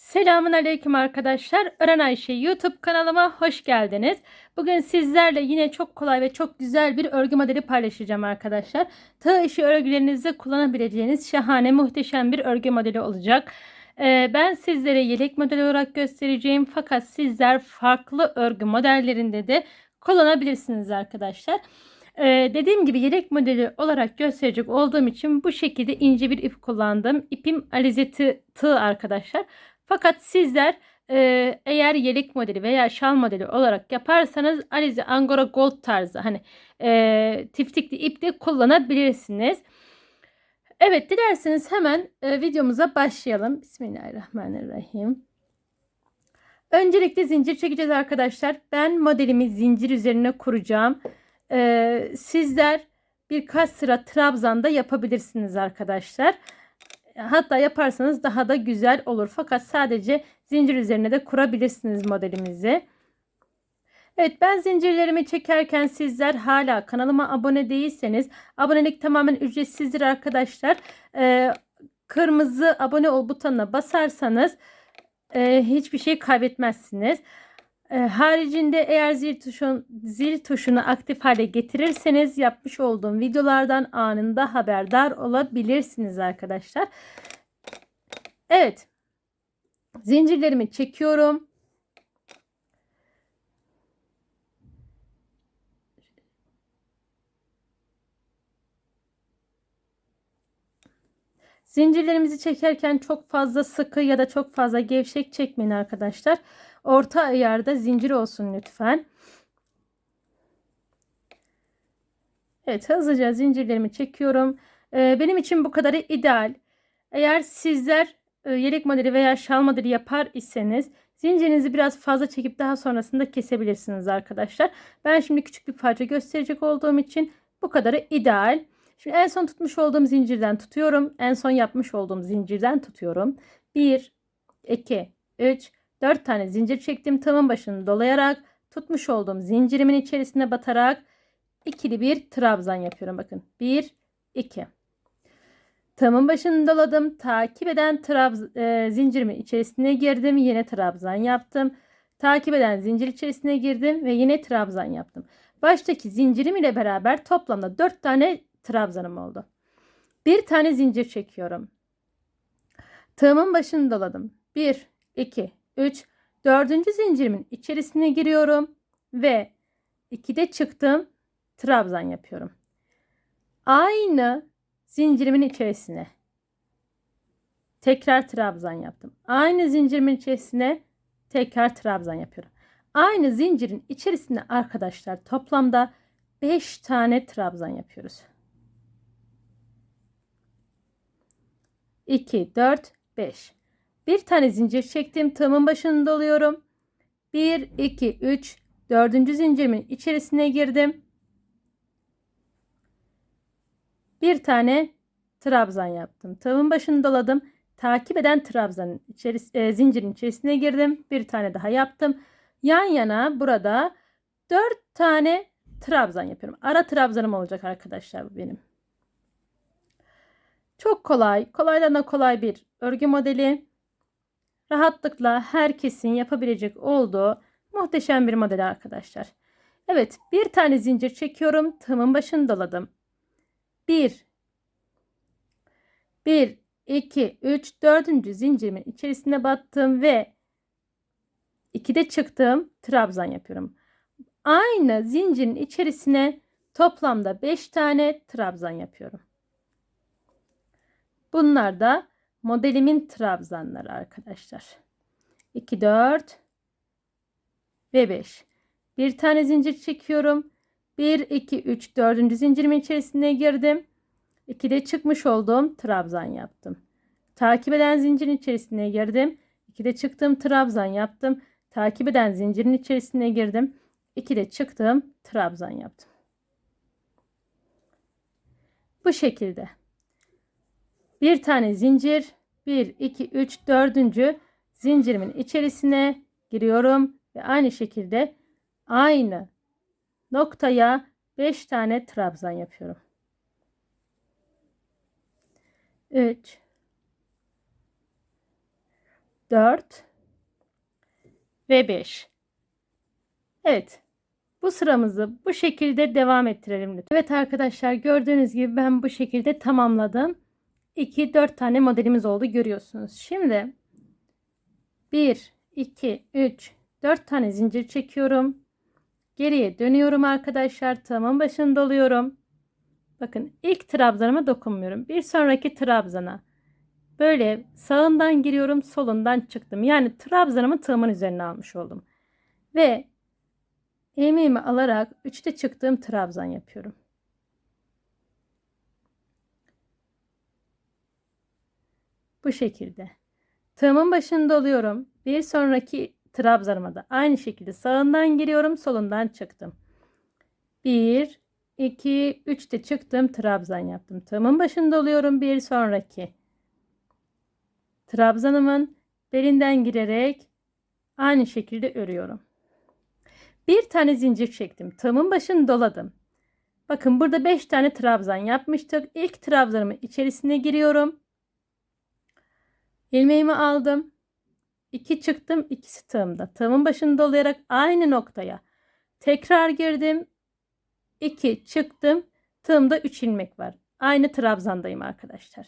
Selamun Aleyküm arkadaşlar. Öğren Ayşe YouTube kanalıma hoş geldiniz. Bugün sizlerle yine çok kolay ve çok güzel bir örgü modeli paylaşacağım arkadaşlar. Tığ işi örgülerinizde kullanabileceğiniz şahane muhteşem bir örgü modeli olacak. Ee, ben sizlere yelek modeli olarak göstereceğim fakat sizler farklı örgü modellerinde de kullanabilirsiniz arkadaşlar. Ee, dediğim gibi yelek modeli olarak gösterecek olduğum için bu şekilde ince bir ip kullandım. İpim alize tığ, tığ arkadaşlar. Fakat sizler e, eğer yelek modeli veya şal modeli olarak yaparsanız alize angora gold tarzı hani e, tiftikli ip de kullanabilirsiniz. Evet dilerseniz hemen e, videomuza başlayalım. Bismillahirrahmanirrahim. Öncelikle zincir çekeceğiz arkadaşlar. Ben modelimi zincir üzerine kuracağım. E, sizler birkaç sıra trabzanda yapabilirsiniz arkadaşlar. Hatta yaparsanız daha da güzel olur. Fakat sadece zincir üzerine de kurabilirsiniz modelimizi. Evet ben zincirlerimi çekerken sizler hala kanalıma abone değilseniz abonelik tamamen ücretsizdir arkadaşlar. Ee, kırmızı abone ol butonuna basarsanız e, hiçbir şey kaybetmezsiniz. E, haricinde eğer zil, tuşun, zil tuşunu aktif hale getirirseniz yapmış olduğum videolardan anında haberdar olabilirsiniz arkadaşlar. Evet. Zincirlerimi çekiyorum. Zincirlerimizi çekerken çok fazla sıkı ya da çok fazla gevşek çekmeyin arkadaşlar. Orta ayarda zincir olsun lütfen. Evet hızlıca zincirlerimi çekiyorum. Ee, benim için bu kadarı ideal. Eğer sizler e, yelek modeli veya şal modeli yapar iseniz zincirinizi biraz fazla çekip daha sonrasında kesebilirsiniz arkadaşlar. Ben şimdi küçük bir parça gösterecek olduğum için bu kadarı ideal. Şimdi en son tutmuş olduğum zincirden tutuyorum. En son yapmış olduğum zincirden tutuyorum. 1, 2, 3, 4 tane zincir çektim. Tığımın başını dolayarak tutmuş olduğum zincirimin içerisine batarak ikili bir trabzan yapıyorum. Bakın 1, 2. Tığımın başını doladım. Takip eden trabz e, zincirimin içerisine girdim. Yine trabzan yaptım. Takip eden zincir içerisine girdim ve yine trabzan yaptım. Baştaki zincirim ile beraber toplamda 4 tane trabzanım oldu. Bir tane zincir çekiyorum. Tığımın başını doladım. 1, 2, 3, 4. zincirimin içerisine giriyorum ve 2'de çıktım. Trabzan yapıyorum. Aynı zincirimin içerisine tekrar trabzan yaptım. Aynı zincirimin içerisine tekrar trabzan yapıyorum. Aynı zincirin içerisinde arkadaşlar toplamda 5 tane trabzan yapıyoruz. 2, 4, 5. Bir tane zincir çektim. Tığımın başını doluyorum. 1, 2, 3, 4. zincirimin içerisine girdim. Bir tane trabzan yaptım. Tığımın başını doladım. Takip eden trabzanın içeris e, zincirin içerisine girdim. Bir tane daha yaptım. Yan yana burada 4 tane trabzan yapıyorum. Ara trabzanım olacak arkadaşlar bu benim. Çok kolay, kolaydan da kolay bir örgü modeli. Rahatlıkla herkesin yapabilecek olduğu muhteşem bir model arkadaşlar. Evet, bir tane zincir çekiyorum. Tığımın başını doladım. 1 1 2 3 4. zincirimin içerisine battım ve 2'de çıktım. Trabzan yapıyorum. Aynı zincirin içerisine toplamda 5 tane trabzan yapıyorum. Bunlar da modelimin trabzanları arkadaşlar. 2, 4 ve 5. Bir tane zincir çekiyorum. 1, 2, 3, 4. zincirimin içerisine girdim. 2'de çıkmış olduğum trabzan yaptım. Takip eden zincirin içerisine girdim. 2'de çıktım trabzan yaptım. Takip eden zincirin içerisine girdim. 2'de çıktım trabzan yaptım. Bu şekilde. Bir tane zincir. 1, 2, 3, 4. zincirimin içerisine giriyorum. Ve aynı şekilde aynı noktaya 5 tane trabzan yapıyorum. 3 4 ve 5. Evet. Bu sıramızı bu şekilde devam ettirelim lütfen. Evet arkadaşlar gördüğünüz gibi ben bu şekilde tamamladım. 2 4 tane modelimiz oldu görüyorsunuz. Şimdi 1 2 3 4 tane zincir çekiyorum. Geriye dönüyorum arkadaşlar. Tığımın başını doluyorum. Bakın ilk trabzanıma dokunmuyorum. Bir sonraki trabzana böyle sağından giriyorum, solundan çıktım. Yani trabzanımı tığımın üzerine almış oldum. Ve ilmeğimi alarak üçte çıktığım trabzan yapıyorum. Bu şekilde. Tığımın başını doluyorum. Bir sonraki trabzanıma da aynı şekilde sağından giriyorum, solundan çıktım. 1 2 3 de çıktım, trabzan yaptım. Tığımın başını doluyorum. Bir sonraki trabzanımın belinden girerek aynı şekilde örüyorum. Bir tane zincir çektim. Tığımın başını doladım. Bakın burada 5 tane trabzan yapmıştık. İlk trabzanımın içerisine giriyorum. İlmeğimi aldım. 2 çıktım. ikisi tığımda. Tığımın başını dolayarak aynı noktaya tekrar girdim. 2 çıktım. Tığımda 3 ilmek var. Aynı trabzandayım arkadaşlar.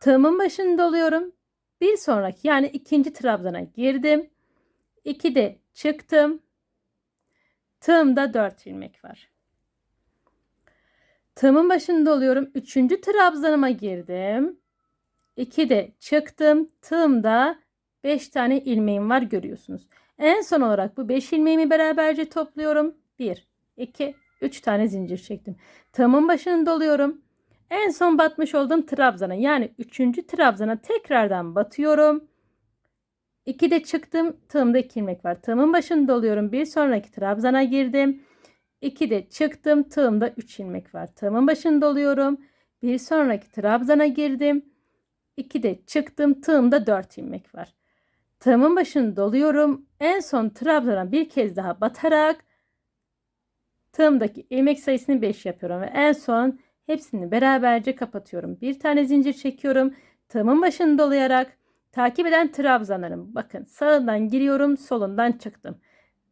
Tığımın başını doluyorum. Bir sonraki yani ikinci trabzana girdim. 2 de çıktım. Tığımda 4 ilmek var. Tığımın başını doluyorum. Üçüncü trabzanıma girdim. 2 de çıktım. Tığımda 5 tane ilmeğim var görüyorsunuz. En son olarak bu 5 ilmeğimi beraberce topluyorum. 1, 2, 3 tane zincir çektim. Tığımın başını doluyorum. En son batmış olduğum trabzana yani 3. trabzana tekrardan batıyorum. 2 de çıktım. Tığımda 2 ilmek var. Tığımın başını doluyorum. Bir sonraki trabzana girdim. 2 de çıktım. Tığımda 3 ilmek var. Tığımın başını doluyorum. Bir sonraki trabzana girdim. 2 de çıktım. Tığımda 4 ilmek var. Tığımın başını doluyorum. En son trabzana bir kez daha batarak tığımdaki ilmek sayısını 5 yapıyorum ve en son hepsini beraberce kapatıyorum. Bir tane zincir çekiyorum. Tığımın başını dolayarak takip eden trabzanlarım. Bakın sağından giriyorum, solundan çıktım.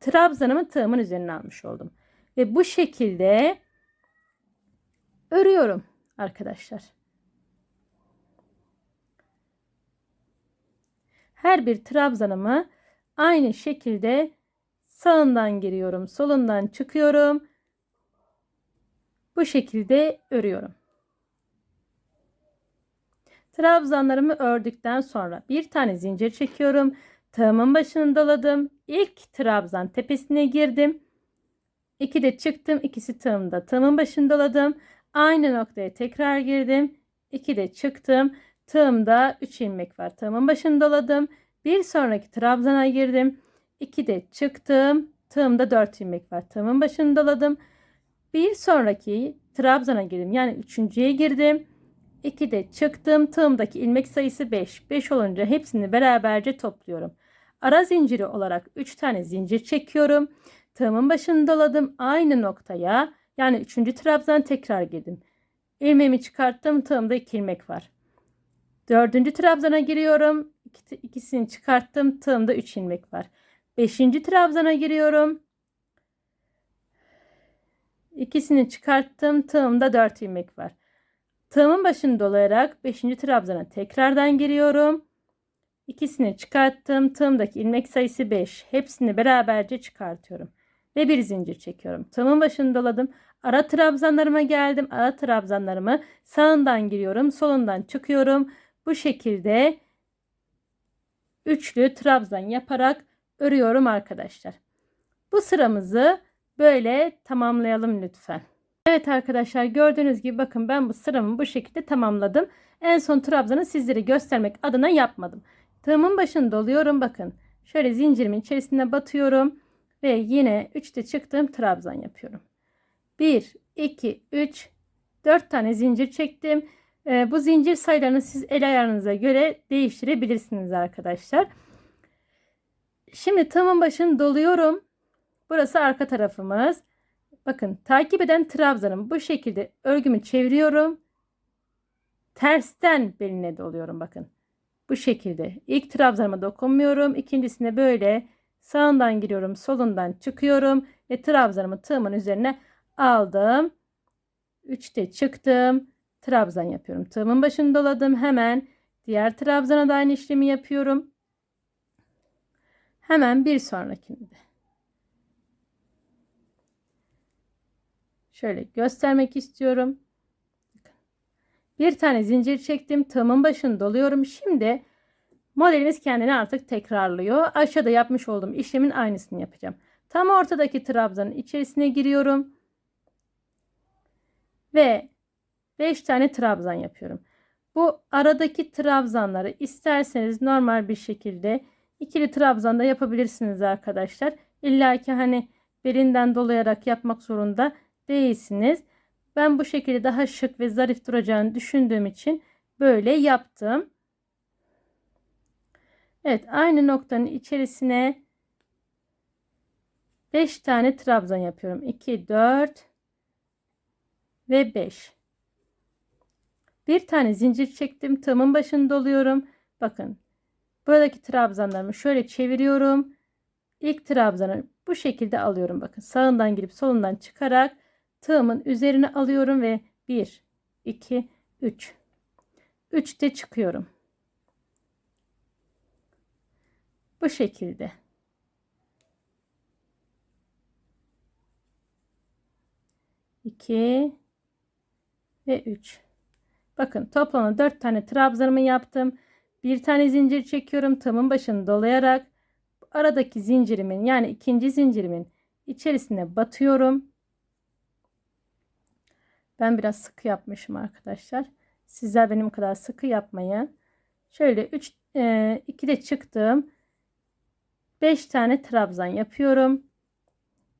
Trabzanımı tığımın üzerine almış oldum. Ve bu şekilde örüyorum arkadaşlar. Her bir trabzanımı aynı şekilde sağından giriyorum, solundan çıkıyorum. Bu şekilde örüyorum. Trabzanlarımı ördükten sonra bir tane zincir çekiyorum. Tığımın başını doladım. İlk trabzan tepesine girdim. İki de çıktım. İkisi tığımda. Tığımın başını doladım. Aynı noktaya tekrar girdim. İki de çıktım. Tığımda 3 ilmek var. Tığımın başını doladım. Bir sonraki trabzana girdim. 2 de çıktım. Tığımda 4 ilmek var. Tığımın başını doladım. Bir sonraki trabzana girdim. Yani üçüncüye girdim. 2 de çıktım. Tığımdaki ilmek sayısı 5. 5 olunca hepsini beraberce topluyorum. Ara zinciri olarak 3 tane zincir çekiyorum. Tığımın başını doladım. Aynı noktaya yani 3. trabzana tekrar girdim. İlmeğimi çıkarttım. Tığımda 2 ilmek var. Dördüncü trabzana giriyorum. İkisini çıkarttım. Tığımda 3 ilmek var. Beşinci trabzana giriyorum. İkisini çıkarttım. Tığımda 4 ilmek var. Tığımın başını dolayarak 5. trabzana tekrardan giriyorum. İkisini çıkarttım. Tığımdaki ilmek sayısı 5. Hepsini beraberce çıkartıyorum. Ve bir zincir çekiyorum. Tığımın başını doladım. Ara trabzanlarıma geldim. Ara trabzanlarımı sağından giriyorum. Solundan çıkıyorum. Bu şekilde üçlü trabzan yaparak örüyorum arkadaşlar. Bu sıramızı böyle tamamlayalım lütfen. Evet arkadaşlar gördüğünüz gibi bakın ben bu sıramı bu şekilde tamamladım. En son trabzanı sizlere göstermek adına yapmadım. Tığımın başını doluyorum bakın. Şöyle zincirimin içerisine batıyorum. Ve yine 3'te çıktığım trabzan yapıyorum. 1, 2, 3, 4 tane zincir çektim. E, bu zincir sayılarını siz el ayarınıza göre değiştirebilirsiniz arkadaşlar. Şimdi tığımın başını doluyorum. Burası arka tarafımız. Bakın takip eden trabzanım bu şekilde örgümü çeviriyorum. Tersten beline doluyorum bakın. Bu şekilde. İlk trabzanıma dokunmuyorum. İkincisine böyle sağından giriyorum, solundan çıkıyorum ve trabzanımı tığımın üzerine aldım. 3'te çıktım. Trabzan yapıyorum. Tığımın başını doladım. Hemen diğer trabzana da aynı işlemi yapıyorum. Hemen bir sonrakinde. Şöyle göstermek istiyorum. Bir tane zincir çektim. Tığımın başını doluyorum. Şimdi modelimiz kendini artık tekrarlıyor. Aşağıda yapmış olduğum işlemin aynısını yapacağım. Tam ortadaki trabzanın içerisine giriyorum. Ve 5 tane trabzan yapıyorum. Bu aradaki trabzanları isterseniz normal bir şekilde ikili trabzan da yapabilirsiniz arkadaşlar. İlla ki hani belinden dolayarak yapmak zorunda değilsiniz. Ben bu şekilde daha şık ve zarif duracağını düşündüğüm için böyle yaptım. Evet aynı noktanın içerisine 5 tane trabzan yapıyorum. 2, 4 ve 5. Bir tane zincir çektim. Tığımın başını doluyorum. Bakın buradaki trabzanlarımı şöyle çeviriyorum. İlk trabzanı bu şekilde alıyorum. Bakın sağından girip solundan çıkarak tığımın üzerine alıyorum ve 1, 2, 3. 3'te çıkıyorum. Bu şekilde. İki ve üç. Bakın toplamda dört tane trabzanımı yaptım. Bir tane zincir çekiyorum. Tığımın başını dolayarak aradaki zincirimin yani ikinci zincirimin içerisine batıyorum. Ben biraz sıkı yapmışım arkadaşlar. Sizler benim kadar sıkı yapmayın. Şöyle 3 e, 2 de çıktım. 5 tane trabzan yapıyorum.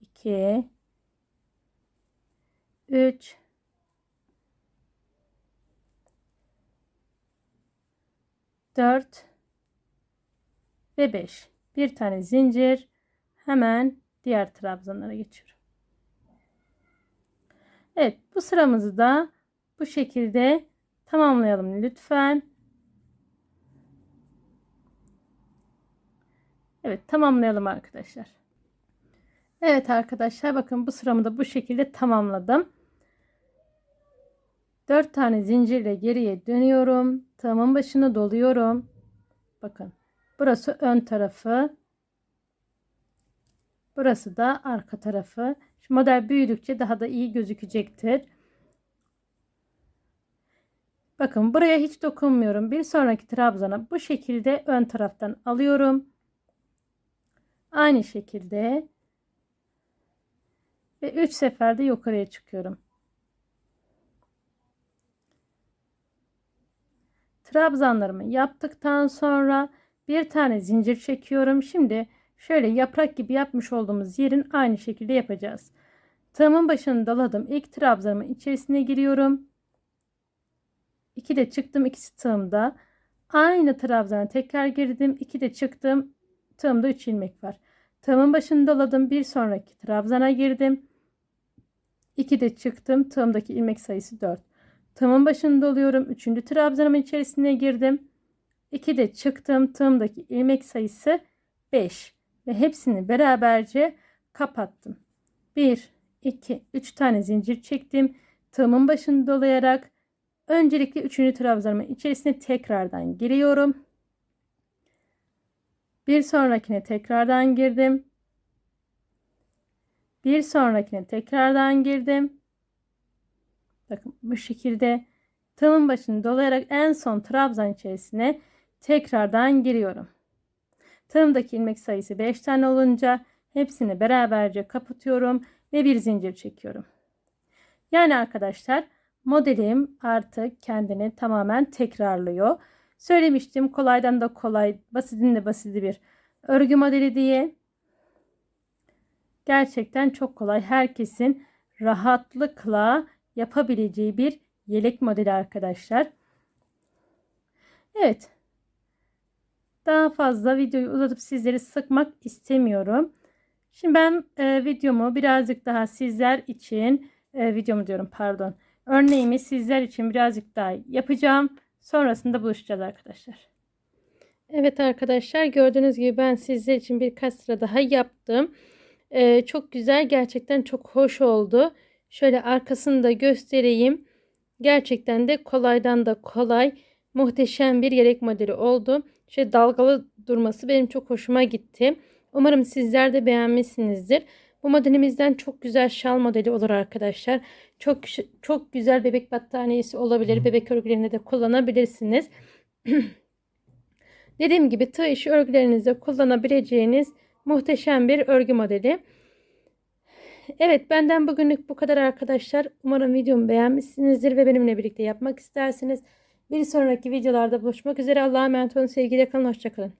2 3 4 ve 5. Bir tane zincir. Hemen diğer trabzanlara geçiyorum. Evet bu sıramızı da bu şekilde tamamlayalım lütfen. Evet tamamlayalım arkadaşlar. Evet arkadaşlar bakın bu sıramı da bu şekilde tamamladım. 4 tane zincirle geriye dönüyorum. Tığımın başını doluyorum. Bakın burası ön tarafı. Burası da arka tarafı. Şu model büyüdükçe daha da iyi gözükecektir. Bakın buraya hiç dokunmuyorum. Bir sonraki trabzana bu şekilde ön taraftan alıyorum. Aynı şekilde ve 3 seferde yukarıya çıkıyorum. Trabzanlarımı yaptıktan sonra bir tane zincir çekiyorum. Şimdi şöyle yaprak gibi yapmış olduğumuz yerin aynı şekilde yapacağız. Tığımın başını daladım. İlk trabzanımın içerisine giriyorum. İki de çıktım. ikisi tığımda. Aynı trabzana tekrar girdim. İki de çıktım. Tığımda 3 ilmek var. Tığımın başını doladım. Bir sonraki trabzana girdim. 2 de çıktım. Tığımdaki ilmek sayısı 4. Tığımın başını doluyorum. 3. trabzanımın içerisine girdim. 2 de çıktım. Tığımdaki ilmek sayısı 5. Ve hepsini beraberce kapattım. 1, 2, 3 tane zincir çektim. Tığımın başını dolayarak öncelikle 3. trabzanımın içerisine tekrardan giriyorum. Bir sonrakine tekrardan girdim. Bir sonrakine tekrardan girdim. Bakın bu şekilde tığımın başını dolayarak en son trabzan içerisine tekrardan giriyorum. Tığımdaki ilmek sayısı 5 tane olunca hepsini beraberce kapatıyorum ve bir zincir çekiyorum. Yani arkadaşlar modelim artık kendini tamamen tekrarlıyor. Söylemiştim kolaydan da kolay, basitin de basiti bir örgü modeli diye. Gerçekten çok kolay. Herkesin rahatlıkla yapabileceği bir yelek modeli arkadaşlar. Evet. Daha fazla videoyu uzatıp sizleri sıkmak istemiyorum. Şimdi ben e, videomu birazcık daha sizler için e, videomu diyorum pardon. Örneğimi sizler için birazcık daha yapacağım. Sonrasında buluşacağız arkadaşlar. Evet arkadaşlar gördüğünüz gibi ben sizler için birkaç sıra daha yaptım. Ee, çok güzel gerçekten çok hoş oldu. Şöyle arkasını da göstereyim. Gerçekten de kolaydan da kolay muhteşem bir yelek modeli oldu. Şöyle dalgalı durması benim çok hoşuma gitti. Umarım sizler de beğenmişsinizdir. Bu modelimizden çok güzel şal modeli olur arkadaşlar. Çok çok güzel bebek battaniyesi olabilir. Bebek örgülerinde de kullanabilirsiniz. Dediğim gibi tığ işi örgülerinizde kullanabileceğiniz muhteşem bir örgü modeli. Evet benden bugünlük bu kadar arkadaşlar. Umarım videomu beğenmişsinizdir ve benimle birlikte yapmak istersiniz. Bir sonraki videolarda buluşmak üzere. Allah'a emanet olun. Sevgiyle kalın. Hoşçakalın.